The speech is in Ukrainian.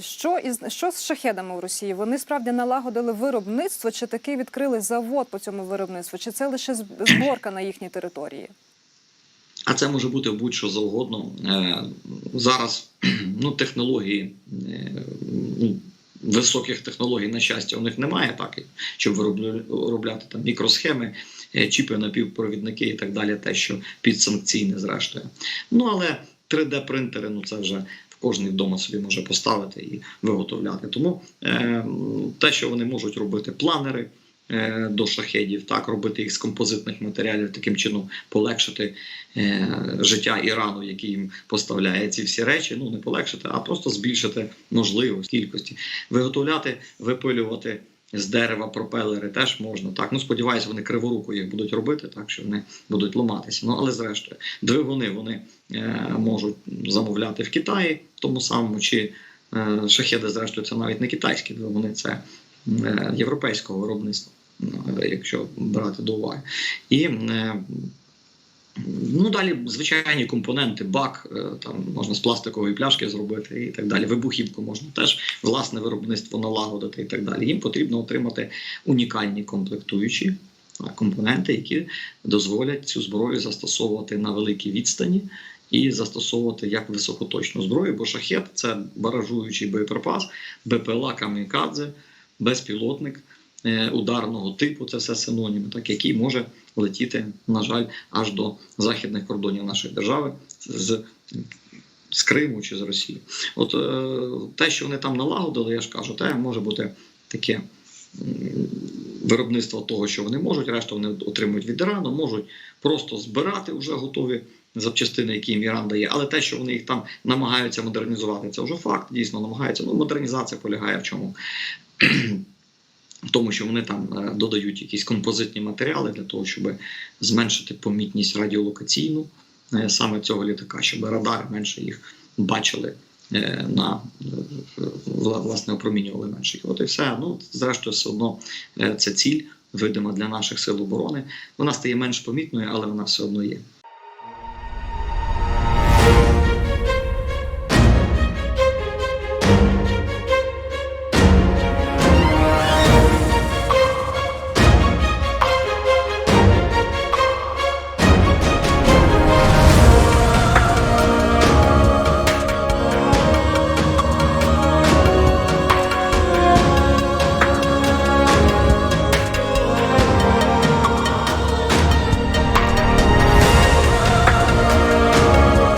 Що із що з шахедами у Росії? Вони справді налагодили виробництво, чи таки відкрили завод по цьому виробництву, чи це лише зборка на їхній території? А це може бути будь-що завгодно. Е, Зараз ну, технології, е, ну, високих технологій, на щастя, у них немає, так, щоб виробляти там мікросхеми, е, чіпи, напівпровідники і так далі, те, що підсанкційне, зрештою. Ну, але 3D-принтери, ну це вже кожний вдома собі може поставити і виготовляти. Тому е, те, що вони можуть робити планери. е, До шахедів, так робити їх з композитних матеріалів, таким чином полегшити е, життя Ірану, який їм поставляє ці всі речі. Ну не полегшити, а просто збільшити можливість кількості. Виготовляти, випилювати з дерева пропелери теж можна. Так, ну сподіваюся, вони криворуко їх будуть робити, так що вони будуть ламатися. Ну але зрештою, двигуни вони е, можуть замовляти в Китаї, тому самому чи е, шахеди, зрештою, це навіть не китайські двигуни, це е, європейського виробництва. е, Якщо брати до уваги, і е, Ну, далі звичайні компоненти, бак, е, там можна з пластикової пляшки зробити і так далі. Вибухівку можна теж власне виробництво налагодити і так далі. Їм потрібно отримати унікальні комплектуючі компоненти, які дозволять цю зброю застосовувати на великій відстані і застосовувати як високоточну зброю, бо шахет це баражуючий боєприпас, БПЛА камікадзе, безпілотник ударного типу, це все синоніми, так який може летіти, на жаль, аж до західних кордонів нашої держави з, з Криму чи з Росії. От е, те, що вони там налагодили, я ж кажу, те може бути таке виробництво того, що вони можуть, решту вони отримують від Ірану, можуть просто збирати вже готові запчастини, які їм Іран дає. Але те, що вони їх там намагаються модернізувати, це вже факт. Дійсно намагаються. Ну, модернізація полягає в чому? В тому, що вони там е, додають якісь композитні матеріали для того, щоб зменшити помітність радіолокаційну е, саме цього літака, щоб радари менше їх бачили е, на власне опромінювали менше. От і все. Ну зрештою, все одно це ціль видима для наших сил оборони. Вона стає менш помітною, але вона все одно є.